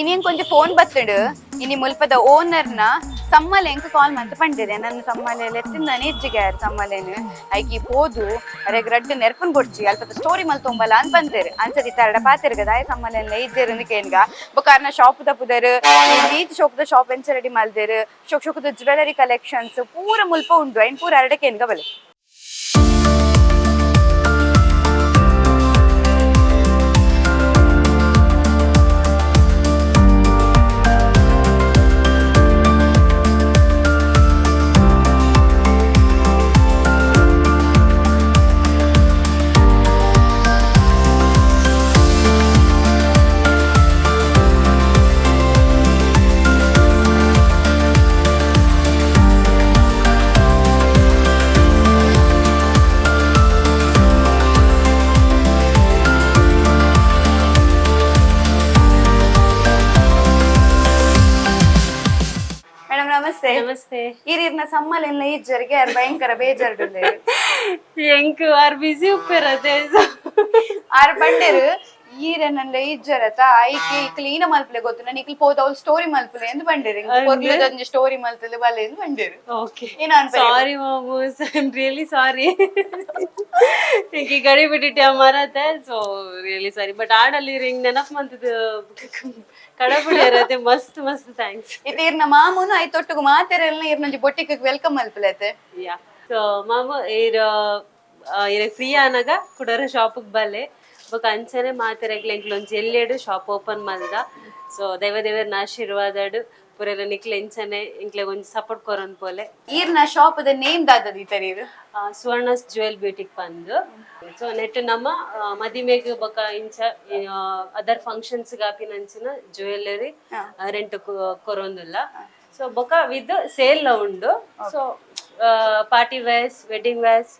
ಇನ್ನೇನ್ ಕೊಂಚ ಫೋನ್ ಬತ್ತಡು ಇನ್ನಿ ಮುಲ್ಪದ ಓನರ್ನ ಸಮ್ಮಲೆ ಎಂಕ್ ಕಾಲ್ ಮಂತ್ ಪಂಡಿದೆ. ನನ್ನ ಸಮ್ಮಲೆ ನೆಜ್ಜಿಗೆ ಯಾರು ಸಮ್ಮಲೇನು ಐಕಿ ಹೋದು ಅರೆಗ್ ರಡ್ಡು ನೆರ್ಪನ್ ಕೊಡ್ಚಿ, ಅಲ್ಪ ಸ್ಟೋರಿ ಮಲ್ ತುಂಬಲ್ಲ ಅಂತ ಬಂತೇರು ಅನ್ಸತಿ ತರಡ ಪಾತಿರ್ ಗದ ಆಯ್ ಸಮ್ಮಲೆ ಇಜ್ಜೇರು ಕೇನ್ಗ ಬೊಕಾರ್ನ ಶಾಪ್ ತಪ್ಪುದರು ನೀತ್ ಶೋಕದ ಶಾಪ್ ಎಂಚ ರೆಡಿ ಮಲ್ದೇರು ಶೋಕ್ ಶೋಕದ ಜ್ಯುವೆಲರಿ ಕಲೆಕ್ಷನ್ಸ್ ಪೂರ ಮುಲ್ಪ ಉಂಡು ಐನ್ ಪೂರ ಅರಡಕ್ಕೆ ಏನ್ಗ ಬಲೆ. ಮೇಡಮ್ ನಮಸ್ತೆ. ಸಮ್ಮಲಿನ್ ಈಜ್ ಜರ್ಗೆ ಅರ್ ಭಯಂಕರ ಬೇಜಾರ್ಡುಲ್ಲೆ ಎಂಕು ಆರ್ ಬಿಸಿ ಉಪ್ಪಿರತ್ತೆ ಆರ್ ಬಂಡೇರು ಈರನಲ್ಲ ಇಜ್ಜರತ ಐಕೆ ಇಕ್ಲೀನ ಮಲ್ಪಲೆ ಗೊತ್ತು. ನಾನು ಇಕ್ಲಿ ಪೋತ ಅವ್ಳು ಸ್ಟೋರಿ ಮಲ್ಪಲೆ ಎಂದು ಬಂಡೇರು ಕೊರ್ಲದೊಂದು ಸ್ಟೋರಿ ಮಲ್ಪಲೆ ಬಲೆ ಎಂದು ಬಂಡೇರು ಓಕೆ ಏನ ಅನ್ಪರೆ ಸಾರಿ ಮಾಮೂಸ್ ಐ ಆಮ್ ರಿಯಲಿ ಸಾರಿ ಈಗ ಗಡಿ ಬಿಟ್ಟಿಟ್ಟೆ ಮರತೆ ಸೊ ರಿಯಲಿ ಸಾರಿ ಬಟ್ ಆಡಲ್ಲಿ ಹಿಂಗ್ ನೆನಪು ಮಂತದ ಕಡಪುಡಿ ಇರತ್ತೆ. ಮಸ್ತ್ ಮಸ್ತ್ ಥ್ಯಾಂಕ್ಸ್ ಇದು ಇರ್ನ ಮಾಮೂನು ಐತೊಟ್ಟಿಗೆ ಮಾತೆರೆಲ್ಲ ಇರ್ನಂಜಿ ಬೊಟ್ಟಿಗೆ ವೆಲ್ಕಮ್ ಮಲ್ಪಲೆತೆ ಯಾ ಸೊ ಮಾಮು ಇರ ಇರ ಫ್ರೀ ಆನಾಗ ಕುಡರ ಶಾಪಿಗೆ ಬಲ್ಲೆ. ಬೊಕ ಅಂಚನೆ ಮಾತಿರಗ್ಲ ಎಂಕ್ಲೊಂಜಿ ಎಲ್ಲೆಡು ಶಾಪ್ ಓಪನ್ ಮಲ್ದ ಸೊ ದೈವ ದೇವರ ಆಶೀರ್ವಾದಡು. ಪುರೆಲ ನಿಕ್ಲ ಎಂಚನೆ ಇಂಕ್ಲೆ ಒಂಜಿ ಸಪೋರ್ಟ್ ಕೊರನ್ ಪೋಲೆ. ಈರ್ನ ಶಾಪ್ ದ ನೇಮ್ ದಾದದ ಈತರೀರು ಆ, ಸುವರ್ಣಸ್ ಜುವೆಲ್ ಬ್ಯೂಟಿಕ್ ಬಂದು. ಸೊ ನೆಟ್ ನಮ್ಮ ಮದಿಮೆಗ್ ಬೊಕ ಇಂಚ ಅದರ್ ಫಂಕ್ಷನ್ಸ್ ಗಾಪಿನಂಚಿನ ಜುವೆಲ್ಲರಿ ರೆಂಟ್ ಕೊರೊಂದುಲ್ಲ. ಸೊ ಬೊಕ ವಿತ್ ಸೇಲ್ ಉಂಡು. So party wears wedding wears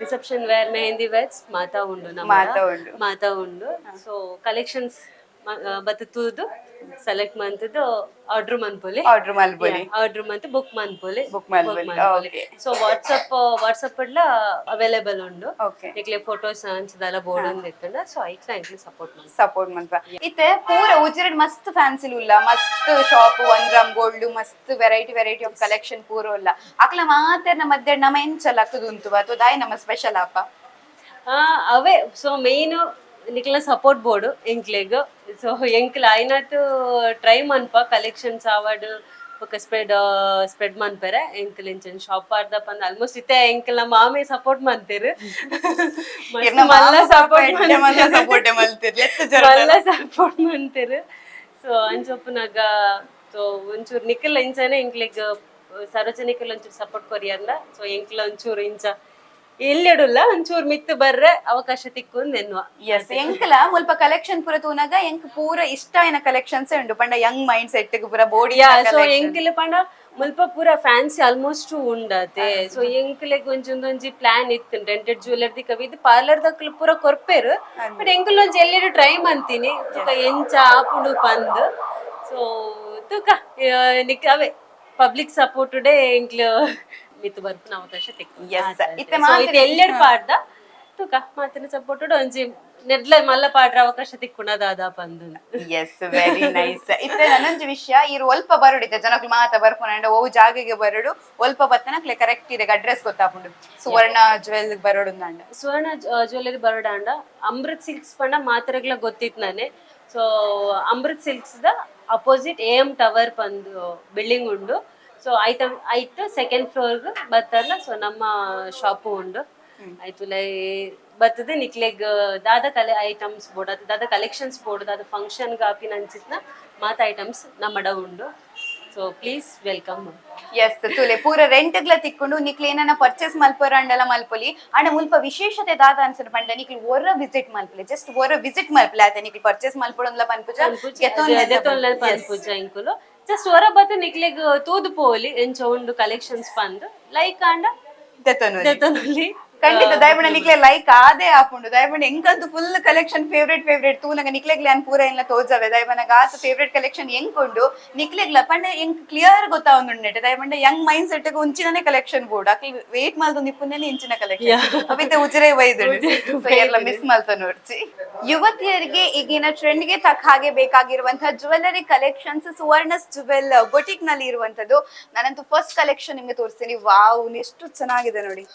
reception wear mehndi wears ಮಾತಾ ಉಂಡು ನಮ್ಮ ಮಾತ ಉಂಡು ಮಾತಾ ಉಂಡು ಸೊ ಕಲೆಕ್ಷನ್ಸ್ ಬತ್ತು ತೂದು ಸೆಲೆಕ್ಟ್ ಮಂತದ್ದು ಆರ್ಡರ್ ಮನ್ಪೊಲಿ ಆರ್ಡರ್ ಮಲ್ಪೊಲಿ ಆರ್ಡರ್ ಮಂತ್ ಬುಕ್ ಮನ್ಪೊಲಿ ಬುಕ್ ಮಲ್ಪೊಲಿ ಓಕೆ ಸೊ ವಾಟ್ಸಪ್ ವಾಟ್ಸಪ್ ಅಲ್ಲ ಅವೈಲೇಬಲ್ ಉಂಡು. ಓಕೆ ಇಕ್ಲೆ ಫೋಟೋಸ್ ಅಂಚದಲ್ಲ ಬೋರ್ಡ್ ಅಂತ ಇತ್ತಂಡ ಸೊ ಐಕ್ಲ ಐಕ್ಲಿ ಸಪೋರ್ಟ್ ಮಾಡಿ ಸಪೋರ್ಟ್ ಮನ್ಪ ಇತ್ತೆ ಪೂರ ಉಜಿರಡ್ ಮಸ್ತ್ ಫ್ಯಾನ್ಸಿ ಉಲ್ಲ ಮಸ್ತ್ ಶಾಪ್ ಒನ್ ಗ್ರಾಮ್ ಗೋಲ್ಡ್ ಮಸ್ತ್ ವೆರೈಟಿ ವೆರೈಟಿ ಆಫ್ ಕಲೆಕ್ಷನ್ ಪೂರ ಉಲ್ಲ ಅಕ್ಲ ನಮ್ಮ ಮಧ್ಯ ನಮ್ಮ ಎಂಚಲ್ಲ ಅಕ್ಕದು ಉಂತು ಅಥವಾ ದಾಯಿ ನಮ್ಮ ಸ್ಪೆಷಲ್ ಆಪ. ಅವೇ ಸೊ ಮೇನ್ ನಿಕ್ಲ ಸಪೋರ್ಟ್ ಬೋರ್ಡ್ ಎಂಕ್ಲೆಗ್ ಸೊ ಎಂಕಲ್ ಐನತ್ತು ಟ್ರೈ ಮನ್ಪ ಕಲೆಕ್ಷನ್ಸ್ ಅವಾರ್ಡ್ ಬೊಕ ಸ್ಪ್ರೆಡ್ ಸ್ಪ್ರೆಡ್ ಮನ್ಪೆರೆ ಎಂಕಲ್ ಇಂಚನ್ ಶಾಪ್ ಆಡ್ದಪ್ಪ ಅಂದ್ರೆ ಆಲ್ಮೋಸ್ಟ್ ಇತ್ತೆ ಎಂಕ್ಲ ಮಾಮೆ ಸಪೋರ್ಟ್ ಇರ್ನ ಮಲ್ಲ ಸಪೋರ್ಟ್ ಮಲ್ತಿರ್. ಮಲ್ಲ ಸಪೋರ್ಟ್ ಮಂತೀರ್ ಸೊ ಅಂಚೊಪ್ಪನಾಗ ಸೊ ಒಂಚೂರು ನಿಖಿಲ್ ಇಂಚನೆ ಎಂಕ್ಲಿಗ್ ಸಾರ್ವಜನಿಕಲ್ ಒಂಚೂರು ಸಪೋರ್ಟ್ ಕೊರಿಯಲ್ಲ ಸೊ ಎಂಕ್ಲ ಒಂಚೂರು ಇಂಚ ಎಲ್ಲೆಡುಲ್ಲ? ಒಂಚೂರು ಮಿತ್ತು ಬರ್ರೆ ಅವಕಾಶ ತಿಕ್ಕು ಎನ್ನುವ ಎಸ್ ಎಂಕಲ ಮುಲ್ಪ ಕಲೆಕ್ಷನ್ ಪೂರ ತೂನಾಗ ಎಂಕ್ ಪೂರ ಇಷ್ಟ ಏನ ಕಲೆಕ್ಷನ್ಸ್ ಉಂಡು ಪಂಡ ಯಂಗ್ ಮೈಂಡ್ ಸೆಟ್ ಪೂರ ಬೋಡಿ ಸೊ ಎಂಕಿಲ ಪಂಡ ಮುಲ್ಪ ಪೂರ ಫ್ಯಾನ್ಸಿ ಆಲ್ಮೋಸ್ಟ್ ಉಂಡತೆ. ಸೊ ಎಂಕಿಲೆಗ್ ಒಂಜೊಂದೊಂಜಿ ಪ್ಲಾನ್ ಇತ್ತು. ರೆಂಟೆಡ್ ಜ್ಯುವೆಲರ್ ದಿಕ್ಕ ಇದು ಪಾರ್ಲರ್ ದಕ್ಕಲು ಪೂರ ಕೊರ್ಪೇರು. ಬಟ್ ಎಂಕಲ್ ಒಂಜಿ ಎಲ್ಲೆಡು ಟ್ರೈ ಮಂತೀನಿ. ತುಕ ಎಂಚ ಆಪುಡು ಪಂದ್. ಸೊ ತುಕ ನಿಕ್ ಅವೇ ಪಬ್ಲಿಕ್ ಡೇ ಎಂಕ್ಲು ಮಿತ್ತು ಬರ್ಪುನ ಅವಕಾಶ ಇತ್ತೆ ತಿಕ್ಕ ಎಲ್ಲೆಡು ಪಾಡ್ದ? ತೂಕ ಮಾತಿನ ಸಪೋರ್ಟ್ ಒಂಜಿ ನೆಡ್ಲ ಮಲ್ಲ ಪಾಡ್ರ ಅವಕಾಶ ತಿಕ್ಕುಣದಾದ ಪಂದು ಎಸ್ ವೆರಿ ನೈಸ್ ಇತ್ತೆ ನನ್ನೊಂದು ವಿಷಯ ಇರು ಒಲ್ಪ ಬರುಡಿತ್ತೆ ಜನಕ್ಲು ಮಾತ ಬರ್ಪುನಂಡ ಓ ಜಾಗಿಗೆ ಬರಡು ಒಲ್ಪ ಬತ್ತನಕ್ಲೆ ಕರೆಕ್ಟ್ ಇದೆ ಅಡ್ರೆಸ್ ಗೊತ್ತಾಪುಂಡು. ಸುವರ್ಣ ಜ್ಯುವೆಲ್ ಬರಡು ನಂಡ ಸುವರ್ಣ ಜ್ಯುವೆಲರಿ ಬರೋಡಾಂಡ ಅಮೃತ್ ಸಿಲ್ಕ್ಸ್ ಪಂಡ ಮಾತ್ರೆಗ್ಲ ಗೊತ್ತಿತ್ತು ನಾನೇ. So Amrit silks the opposite A M tower ಪಂದು ಬಿಲ್ಡಿಂಗ್ ಉಂಡು. ಸೊ ಆಯ್ತು ಆಯ್ತು ಸೆಕೆಂಡ್ ಫ್ಲೋರ್ಗ್ ಬತ್ತಲ್ಲ ಸೊ ನಮ್ಮ ಶಾಪು ಉಂಡು ಆಯ್ತು ಲೈ ಬತ್ತದ ನಿಕ್ಲೆಗ್ ದಾದ ಕಲೆ ಐಟಮ್ಸ್ ಬೋರ್ಡ್ ಅದು ದಾದ ಕಲೆಕ್ಷನ್ಸ್ ಬೋರ್ಡ್ ದಾದ ಫಂಕ್ಷನ್ ಗಾಪಿನ ಅಂಚಿತ್ನ ಮಾತ ಐಟಮ್ಸ್ ನಮ್ಮಡ ಉಂಡು ಸೊ ಪ್ಲೀಸ್ ವೆಲ್ಕಮ್ ಎಸ್ ತುಲೆ ಪೂರ ರೆಂಟ್ ಗ್ಲ ತಿಕ್ಕೊಂಡು ನಿಕ್ಲೆ ಏನನ ಪರ್ಚೇಸ್ ಮಲ್ಪರಂಡಲ ಮಲ್ಪೊಲಿ. ಅಂಡ ಮುಲ್ಪ ವಿಶೇಷತೆ ದಾದ ಅನ್ಸರ್ ಪಂಡ ನಿಕ್ಲಿ ಒರ ವಿಸಿಟ್ ಮಲ್ಪಲಿ. ಜಸ್ಟ್ ಒರ ವಿಸಿಟ್ ಮಲ್ಪಲಿ. ಆತ ನಿಕ್ಲಿ ಪರ್ಚೇಸ್ ಮಲ್ಪೊಡೊಂದ್ಲ ಪನ್ಪುಜ? ಪನ್ಪುಜ ಇಂಕುಲು. ಜಸ್ಟ್ ಹೊರ ಬತ್ತ ನಿಕ್ಲೆಗ್ ತೂದು ಪೋಲಿ ಎಂಚ ಉಂಡು ಕಲೆಕ್ಷನ್ಸ್ ಪಂದ್ ಲೈಕ್ ಆಂಡ ಜೆತೊನಲ್ಲಿ ಖಂಡಿತ ದಯಬಣ್ಣ ನಿಕ್ಲೆ ಲೈಕ್ ಆದೇ ಹಾಕೊಂಡು ದಯಬಣ್ಣ ಎಂಕಂತೂ ಫುಲ್ ಕಲೆಕ್ಷನ್ ಫೇವ್ರೇಟ್ ಫೇವ್ರೇಟ್ ತೂ ನಂಗೆ ನಿಕ್ಲೆಗ್ಲೆ ಅನ್ ಪೂರ ಇಲ್ಲ ತೋರ್ಸವೆ. ದಯವ ಆ ಆತ ಫೇವ್ರೇಟ್ ಕಲೆಕ್ಷನ್ ಎಂಕೊಂಡು ನಿಕ್ಲೆಗ್ಲ ಪಂಡ ಹೆಂಗ್ ಕ್ಲಿಯರ್ ಗೊತ್ತಾವೊಂದು ನೆಟ್ ದಯಬಣ್ಣ ಯಂಗ್ ಮೈಂಡ್ ಸೆಟ್ ಉಂಚಿನೇ ಕಲೆಕ್ಷನ್ ಬೋರ್ಡ್ ಅಕ್ಲಿ ವೇಟ್ ಮಾಲ್ದು ನಿಪ್ಪುನಲ್ಲಿ ಇಂಚಿನ ಕಲೆಕ್ಷನ್ ಅವಿತೆ ಉಜಿರೆ ವೈದು ಎಲ್ಲ ಮಿಸ್ ಮಾಲ್ತ ನೋಡ್ಸಿ ಯುವತಿಯರಿಗೆ ಈಗಿನ ಟ್ರೆಂಡ್ಗೆ ತಕ್ಕ ಹಾಗೆ ಬೇಕಾಗಿರುವಂತಹ ಜುವೆಲ್ಲರಿ ಕಲೆಕ್ಷನ್ಸ್ ಸುವರ್ಣಸ್ ಜುವೆಲ್ ಬೊಟಿಕ್ನಲ್ಲಿ ಇರುವಂತದ್ದು ನಾನಂತೂ ಫಸ್ಟ್ ಕಲೆಕ್ಷನ್ ನಿಮ್ಗೆ ತೋರಿಸ್ತೀನಿ. ವಾವ್ ಎಷ್ಟು ಚೆನ್ನಾಗಿದೆ ನೋಡಿ.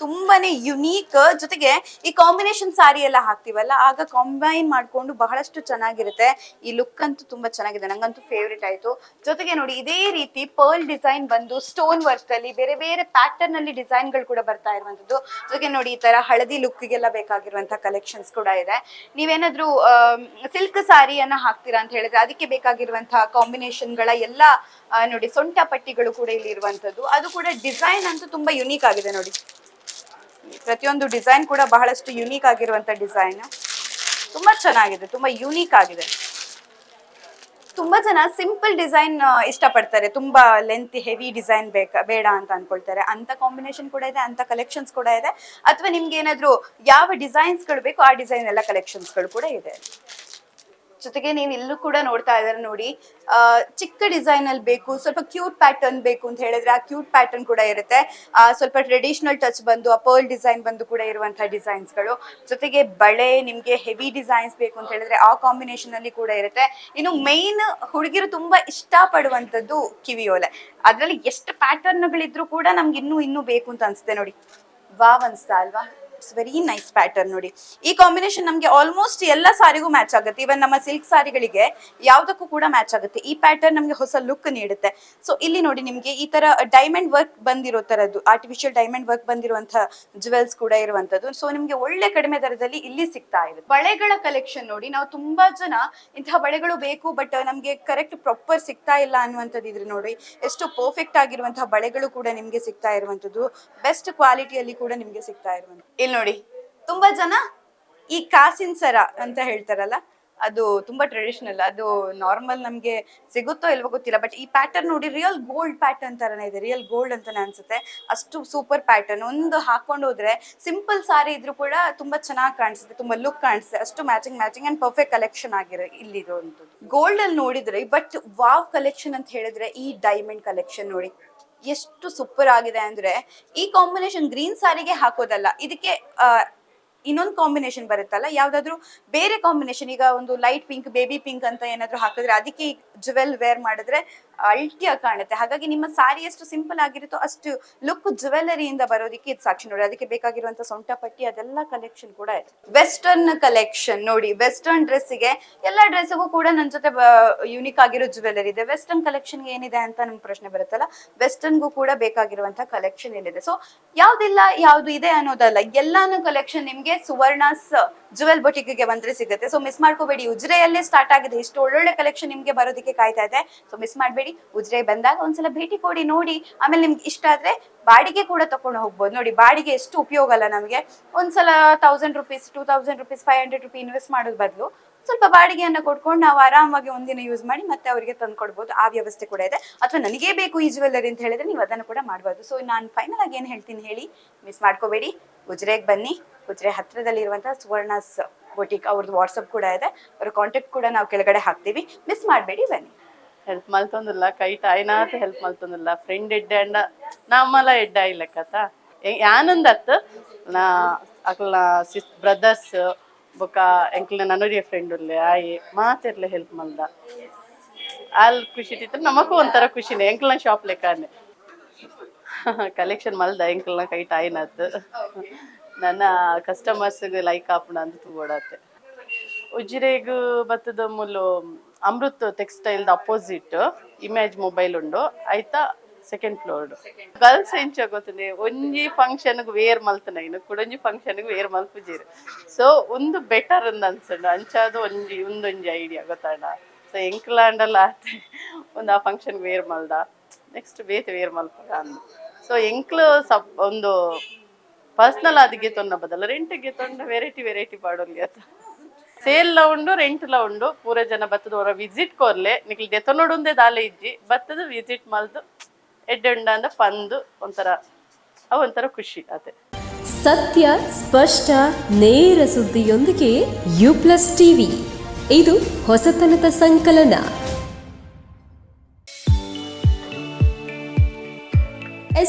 ತುಂಬಾನೇ ಯುನೀಕ್ ಜೊತೆಗೆ ಈ ಕಾಂಬಿನೇಷನ್ ಸಾರಿ ಎಲ್ಲ ಹಾಕ್ತಿವಲ್ಲ, ಆಗ ಕಾಂಬೈನ್ ಮಾಡ್ಕೊಂಡು ಬಹಳಷ್ಟು ಚೆನ್ನಾಗಿರುತ್ತೆ. ಈ ಲುಕ್ ಅಂತೂ ತುಂಬಾ ಚೆನ್ನಾಗಿದೆ, ನಂಗಂತೂ ಫೇವ್ರೇಟ್ ಆಯ್ತು. ಜೊತೆಗೆ ನೋಡಿ, ಇದೇ ರೀತಿ ಪರ್ಲ್ ಡಿಸೈನ್ ಬಂದು ಸ್ಟೋನ್ ವರ್ಕ್ ಅಲ್ಲಿ ಬೇರೆ ಬೇರೆ ಪ್ಯಾಟರ್ನ್ ಅಲ್ಲಿ ಡಿಸೈನ್ಗಳು ಕೂಡ ಬರ್ತಾ ಇರುವಂತದ್ದು ಜೊತೆಗೆ ನೋಡಿ, ಈ ತರ ಹಳದಿ ಲುಕ್ ಗೆಲ್ಲ ಬೇಕಾಗಿರುವಂತಹ ಕಲೆಕ್ಷನ್ಸ್ ಕೂಡ ಇದೆ. ನೀವೇನಾದ್ರೂ ಸಿಲ್ಕ್ ಸಾರಿಯನ್ನ ಹಾಕ್ತೀರಾ ಅಂತ ಹೇಳಿದ್ರೆ, ಅದಕ್ಕೆ ಬೇಕಾಗಿರುವಂತಹ ಕಾಂಬಿನೇಷನ್ಗಳ ಎಲ್ಲ ನೋಡಿ, ಸೊಂಟ ಪಟ್ಟಿಗಳು ಕೂಡ ಇಲ್ಲಿ ಇರುವಂತದ್ದು ಅದು ಕೂಡ ಡಿಸೈನ್ ಅಂತೂ ತುಂಬಾ ಯುನೀಕ್ ಆಗಿದೆ ನೋಡಿ. ಪ್ರತಿಯೊಂದು ಡಿಸೈನ್ ಕೂಡ ಬಹಳಷ್ಟು ಯುನೀಕ್ ಆಗಿರುವಂತ ಡಿಸೈನ್ ತುಂಬಾ ಚೆನ್ನಾಗಿದೆ, ತುಂಬಾ ಯುನೀಕ್ ಆಗಿದೆ. ತುಂಬಾ ಜನ ಸಿಂಪಲ್ ಡಿಸೈನ್ ಇಷ್ಟಪಡ್ತಾರೆ. ತುಂಬಾ ಲೆಂತ್ ಹೆವಿ ಡಿಸೈನ್ ಬೇಕಾ, ಬೇಡ ಅಂತ ಅನ್ಕೊಳ್ತಾರೆ. ಅಂತ ಕಾಂಬಿನೇಷನ್ ಕೂಡ ಇದೆ, ಅಂತ ಕಲೆಕ್ಷನ್ಸ್ ಕೂಡ ಇದೆ. ಅಥವಾ ನಿಮ್ಗೆ ಏನಾದ್ರು ಯಾವ ಡಿಸೈನ್ಸ್ಗಳು ಬೇಕು ಆ ಡಿಸೈನ್ ಎಲ್ಲ ಕಲೆಕ್ಷನ್ಸ್ಗಳು ಕೂಡ ಇದೆ. ಜೊತೆಗೆ ನೀವು ಇಲ್ಲೂ ಕೂಡ ನೋಡ್ತಾ ಇದಾರೆ ನೋಡಿ. ಚಿಕ್ಕ ಡಿಸೈನ್ ಅಲ್ಲಿ ಬೇಕು, ಸ್ವಲ್ಪ ಕ್ಯೂಟ್ ಪ್ಯಾಟರ್ನ್ ಬೇಕು ಅಂತ ಹೇಳಿದ್ರೆ ಆ ಕ್ಯೂಟ್ ಪ್ಯಾಟರ್ನ್ ಕೂಡ ಇರುತ್ತೆ. ಸ್ವಲ್ಪ ಟ್ರೆಡಿಷನಲ್ ಟಚ್ ಬಂದು, ಆ ಪರ್ಲ್ ಡಿಸೈನ್ ಬಂದು ಕೂಡ ಇರುವಂತಹ ಡಿಸೈನ್ಸ್ಗಳು. ಜೊತೆಗೆ ಬಳೆ, ನಿಮ್ಗೆ ಹೆವಿ ಡಿಸೈನ್ಸ್ ಬೇಕು ಅಂತ ಹೇಳಿದ್ರೆ ಆ ಕಾಂಬಿನೇಷನ್ ಅಲ್ಲಿ ಕೂಡ ಇರುತ್ತೆ. ಇನ್ನು ಮೈನ್ ಹುಡುಗಿರು ತುಂಬಾ ಇಷ್ಟಪಡುವಂತದ್ದು ಕಿವಿಯೋಲೆ ಅದ್ರಲ್ಲಿ ಎಷ್ಟು ಪ್ಯಾಟರ್ನ್ ಗಳಿದ್ರು ಕೂಡ ನಮ್ಗೆ ಇನ್ನೂ ಇನ್ನೂ ಬೇಕು ಅಂತ ಅನ್ಸುತ್ತೆ ನೋಡಿ. ವಾವ್ ಅನ್ಸ್ತಾ ಅಲ್ವಾ ಇಟ್ಸ್ ವೆರಿ ನೈಸ್ ಪ್ಯಾಟರ್ನ್ ನೋಡಿ. ಈ ಕಾಂಬಿನೇಷನ್ ನಮಗೆ ಆಲ್ಮೋಸ್ಟ್ ಎಲ್ಲ ಸಾರಿಗೂ ಮ್ಯಾಚ್ ಆಗುತ್ತೆ. ಇವನ್ ನಮ್ಮ ಸಿಲ್ಕ್ ಸಾರಿಗಳಿಗೆ ಯಾವುದಕ್ಕೂ ಕೂಡ ಮ್ಯಾಚ್ ಆಗುತ್ತೆ. ಈ ಪ್ಯಾಟರ್ನ್ ನಮಗೆ ಹೊಸ ಲುಕ್ ನೀಡುತ್ತೆ. ಸೊ ಇಲ್ಲಿ ನೋಡಿ ನಿಮಗೆ ಈ ತರ ಡೈಮಂಡ್ ವರ್ಕ್ ಬಂದಿರೋ ತರದ್ದು ಆರ್ಟಿಫಿಷಿಯಲ್ ಡೈಮಂಡ್ ವರ್ಕ್ ಬಂದಿರುವಂತಹ ಜುವೆಲ್ಸ್ ಕೂಡ ಇರುವಂತದ್ದು ಸೊ ನಿಮ್ಗೆ ಒಳ್ಳೆ ಕಡಿಮೆ ದರದಲ್ಲಿ ಇಲ್ಲಿ ಸಿಗ್ತಾ ಇದೆ ಬಳೆಗಳ ಕಲೆಕ್ಷನ್ ನೋಡಿ ನಾವು ತುಂಬಾ ಜನ ಇಂತಹ ಬಳೆಗಳು ಬೇಕು ಬಟ್ ನಮ್ಗೆ ಕರೆಕ್ಟ್ ಪ್ರಾಪರ್ ಸಿಗ್ತಾ ಇಲ್ಲ ಅನ್ನುವಂಥದ್ದು ಇದ್ರೆ ನೋಡಿ ಎಷ್ಟು ಪರ್ಫೆಕ್ಟ್ ಆಗಿರುವಂತಹ ಬಳೆಗಳು ಕೂಡ ನಿಮ್ಗೆ ಸಿಗ್ತಾ ಇರುವಂತದ್ದು ಬೆಸ್ಟ್ ಕ್ವಾಲಿಟಿಯಲ್ಲಿ ಕೂಡ ನಿಮ್ಗೆ ಸಿಗ್ತಾ ಇರುವಂತ ನೋಡಿ. ತುಂಬಾ ಜನ ಈ ಕಾಸಿನ ಸರ ಅಂತ ಹೇಳ್ತಾರಲ್ಲ, ಅದು ತುಂಬಾ ಟ್ರೆಡಿಷನಲ್ ಅದು ನಾರ್ಮಲ್ ನಮ್ಗೆ ಸಿಗುತ್ತೋ ಇಲ್ವೋ ಗೊತ್ತಿಲ್ಲ ಬಟ್ ಈ ಪ್ಯಾಟರ್ನ್ ನೋಡಿ ರಿಯಲ್ ಗೋಲ್ಡ್ ಪ್ಯಾಟರ್ನ್ ತರನೇ ಇದೆ ರಿಯಲ್ ಗೋಲ್ಡ್ ಅಂತಾನೆ ಅನ್ಸುತ್ತೆ. ಅಷ್ಟು ಸೂಪರ್ ಪ್ಯಾಟರ್ನ್ ಒಂದು ಹಾಕೊಂಡು ಹೋದ್ರೆ ಸಿಂಪಲ್ ಸಾರಿ ಇದ್ರೂ ಕೂಡ ತುಂಬಾ ಚೆನ್ನಾಗಿ ಕಾಣಿಸುತ್ತೆ, ತುಂಬಾ ಲುಕ್ ಕಾಣಿಸುತ್ತೆ, ಅಷ್ಟು matching matching and perfect collection ಆಗಿರೋ ಇಲ್ಲಿರುವಂಥದ್ದು ಗೋಲ್ಡ್ ಅಲ್ಲಿ ನೋಡಿದ್ರೆ ಬಟ್ ವಾವ್ ಕಲೆಕ್ಷನ್ ಅಂತ ಹೇಳಿದ್ರೆ ಈ ಡೈಮಂಡ್ ಕಲೆಕ್ಷನ್ ನೋಡಿ. ಎಷ್ಟು ಸೂಪರ್ ಆಗಿದೆ ಅಂದ್ರೆ ಈ ಕಾಂಬಿನೇಷನ್ ಗ್ರೀನ್ ಸಾರಿಗೆ ಹಾಕೋದಲ್ಲ. ಇದಕ್ಕೆ ಇನ್ನೊಂದು ಕಾಂಬಿನೇಷನ್ ಬರುತ್ತಲ್ಲ, ಯಾವ್ದಾದ್ರು ಬೇರೆ ಕಾಂಬಿನೇಷನ್ ಈಗ ಒಂದು ಲೈಟ್ ಪಿಂಕ್ ಬೇಬಿ ಪಿಂಕ್ ಅಂತ ಏನಾದ್ರು ಹಾಕಿದ್ರೆ ಅದಕ್ಕೆ ಜುವೆಲ್ ವೇರ್ ಮಾಡಿದ್ರೆ ಅಲ್ಟಿಯಾಗಿ ಕಾಣುತ್ತೆ. ಹಾಗಾಗಿ ನಿಮ್ಮ ಸಾರಿ ಎಷ್ಟು ಸಿಂಪಲ್ ಆಗಿರುತ್ತೋ ಅಷ್ಟು ಲುಕ್ ಜುವೆಲ್ಲರಿಯಿಂದ ಬರೋದಕ್ಕೆ ಇದು ಸಾಕ್ಷಿ ನೋಡಿ. ಅದಕ್ಕೆ ಬೇಕಾಗಿರುವಂತ ಸೊಂಟ ಪಟ್ಟಿ ಅದೆಲ್ಲ ಕಲೆಕ್ಷನ್ ಕೂಡ ಇದೆ. ವೆಸ್ಟರ್ನ್ ಕಲೆಕ್ಷನ್ ನೋಡಿ. ವೆಸ್ಟರ್ನ್ ಡ್ರೆಸ್ಸಿಗೆ ಎಲ್ಲ ಡ್ರೆಸ್ಗೂ ಕೂಡ ನನ್ನ ಜೊತೆ ಯುನಿಕ್ ಆಗಿರೋ ಜುವೆಲ್ಲರಿ ಇದೆ. ವೆಸ್ಟರ್ನ್ ಕಲೆಕ್ಷನ್ಗೆ ಏನಿದೆ ಅಂತ ನಮ್ ಪ್ರಶ್ನೆ ಬರುತ್ತಲ್ಲ ವೆಸ್ಟರ್ನ್ಗೂ ಕೂಡ ಬೇಕಾಗಿರುವಂತಹ ಕಲೆಕ್ಷನ್ ಏನಿದೆ? ಸೊ ಯಾವ್ದಿಲ್ಲ, ಯಾವ್ದು ಇದೆ ಅನ್ನೋದಲ್ಲ. ಎಲ್ಲಾನು ಕಲೆಕ್ಷನ್ ನಿಮ್ಗೆ ಸುವರ್ಣಸ್ ಜುವೆಲ್ ಬೊಟಿಕ್ಗೆ ಬಂದ್ರೆ ಸಿಗುತ್ತೆ. ಸೊ ಮಿಸ್ ಮಾಡ್ಕೋಬೇಡಿ. ಉಜ್ರೆಯಲ್ಲೇ ಸ್ಟಾರ್ಟ್ ಆಗಿದೆ. ಇಷ್ಟು ಒಳ್ಳೊಳ್ಳೆ ಕಲೆಕ್ಷನ್ ನಿಮ್ಗೆ ಬರೋದಕ್ಕೆ ಕಾಯ್ತಾ ಇದೆ. ಸೊ ಮಿಸ್ ಮಾಡಬೇಡಿ. ಉಜ್ರೆ ಬಂದಾಗ ಒಂದ್ಸಲ ಭೇಟಿ ಕೊಡಿ, ನೋಡಿ. ಆಮೇಲೆ ನಿಮ್ಗೆ ಇಷ್ಟ ಆದ್ರೆ ಬಾಡಿಗೆ ಕೂಡ ತಕೊಂಡು ಹೋಗ್ಬೋದು. ನೋಡಿ, ಬಾಡಿಗೆ ಎಷ್ಟು ಉಪಯೋಗ ಅಲ್ಲ ನಮಗೆ. ಒಂದ್ಸಲ thousand rupees two thousand rupees five hundred rupee invest ಮಾಡೋದ್ ಬದಲು ಸ್ವಲ್ಪ ಬಾಡಿಗೆಯನ್ನ ಕೊಟ್ಕೊಂಡು ನಾವು ಆರಾಮಾಗಿ ಒಂದಿನ ಯೂಸ್ ಮಾಡಿ ಮತ್ತೆ ಅವರಿಗೆ ತಂದು ಕೊಡ್ಬೋದು. ಆ ವ್ಯವಸ್ಥೆ ಕೂಡ ಇದೆ. ಅಥವಾ ನನಗೆ ಬೇಕು ಈ ಜುವೆಲ್ಲರಿ ಅಂತ ಹೇಳಿದ್ರೆ ನೀವು ಅದನ್ನು ಕೂಡ ಮಾಡ್ಬೋದು. ಸೊ ನಾನು ಫೈನಲ್ ಆಗಿ ಏನು ಹೇಳ್ತೀನಿ ಹೇಳಿ? ಮಿಸ್ ಮಾಡ್ಕೋಬೇಡಿ. ಉಜ್ರೆಗೆ ಬನ್ನಿ. ಉಜ್ರೆ ಹತ್ತಿರದಲ್ಲಿರುವಂತಹ ಸುವರ್ಣಸ್ ಬೊಟಿಕ್ ಅವ್ರದ್ದು ವಾಟ್ಸಪ್ ಕೂಡ ಇದೆ. ಅವ್ರ ಕಾಂಟ್ಯಾಕ್ಟ್ ಕೂಡ ನಾವು ಕೆಳಗಡೆ ಹಾಕ್ತೀವಿ. ಮಿಸ್ ಮಾಡಬೇಡಿ ಬನ್ನಿ. ಹೆಲ್ಪ್ ಮಲ್ತೊಂದಿಲ್ಲ ಕೈ ಆಯ್ನಾತ್ ಹೆಲ್ಪ್ ಮಲ್ತೊಂದಿಲ್ಲ ಫ್ರೆಂಡ್ ಎಡ್ಡೆ ಅಂಡ ನಮ್ಮಲ್ಲ ಎಡ್ಡ ಇಲ್ಲಕತ್ತ ಅತ್ ನಾ, ಅಕ್ಲ ಸಿಸ್ ಬ್ರದರ್ಸ್ ಬೊಕ ಎಂಕ್ಲ ನನ್ನೋರಿಯ ಫ್ರೆಂಡ್ ಉಲ್ಲೆ ಆಯಿ, ಮಾತೆರ್ಲೆ ಹೆಲ್ಪ್ ಮಲ್ದ. ಅಲ್ಲಿ ಖುಷಿ ಇಟ್ಟಿತ್ತು ನಮಗೂ ಒಂಥರ ಖುಷಿನೇ. ಎಂಕ್ಲ ಶಾಪ್ ಲೆಕ್ಕನೆ ಕಲೆಕ್ಷನ್ ಮಲ್ದ ಎಂಕ್ಲ ಕೈ ಆಯ್ನಾತ್ ನನ್ನ ಕಸ್ಟಮರ್ಸ್ಗೆ ಲೈಕ್ ಆಪಣ ಅಂತ ತೂಗೋಡತ್ತೆ ಉಜಿರೆಗ್ ಬತ್ತದ ಮುಲು Amrit textile opposite image mobile ಉಂಡು, ಆಯ್ತಾ ಸೆಕೆಂಡ್ ಫ್ಲೋರ್ ಗರ್ಲ್ಸ್ ಎಂಚ ಗೊತ್ತದೆ ಒಂಜಿ ಫಂಕ್ಷನ್ ವೇರ್ ಮಲ್ತನ ಇನ್ನು, ಕುಡೊಂಜಿ ಫಂಕ್ಷನ್ ವೇರ್ ಮಲ್ಪುಜೀರ್. ಸೊ ಒಂದು ಬೆಟರ್ ಅಂದ್ ಅನ್ಸಂಡು, ಅಂಚಾದು ಒಂಜಿ, ಒಂದೊಂಜಿ ಐಡಿಯಾ ಗೊತ್ತಾಂಡ ಸೊ ಎಂಕ್ಲಾಂಡಲ್ಲ ಒಂದು ಆ ಫಂಕ್ಷನ್ ವೇರ್ ಮಲ್ದ. ನೆಕ್ಸ್ಟ್ ಬೇತೆ ವೇರ್ ಮಲ್ಪದ ಅಂದ್. ಸೊ ಎಂಕ್ಲು ಸಪ್ ಒಂದು ಪರ್ಸ್ನಲ್ ಬದಲ ರೆಂಟಿಗೆ ತೊಂಡ ವೆರೈಟಿ ವೆರೈಟಿ ಪಾಡೋಲಿ ಅಂತ. ಸೇಲ್ ಉಂಡು ರೆಂಟ್ ಲ ಉಂಡು, ಪೂರ ಜನ ಬತ್ತದ ಅವರ ವಿಸಿಟ್ ಕೊರ್ಲೆ. ನಿಕ್ಲಿ ದೆತೊನೊಡುಂದೆ ದಾಲೆ ಇಜ್ಜಿ, ಬತ್ತದ ವಿಸಿಟ್ ಮಲ್ದು ಎಡ್ಡೆಂಡ ಅಂದ ಪಂದು, ಒಂಥರ, ಅವು ಒಂಥರ ಖುಷಿ ಅದೇ. ಸತ್ಯ, ಸ್ಪಷ್ಟ, ನೇರ ಸುದ್ದಿಯೊಂದಿಗೆ ಯು ಪ್ಲಸ್ ಟಿವಿ ಇದು ಹೊಸತನದ ಸಂಕಲನ.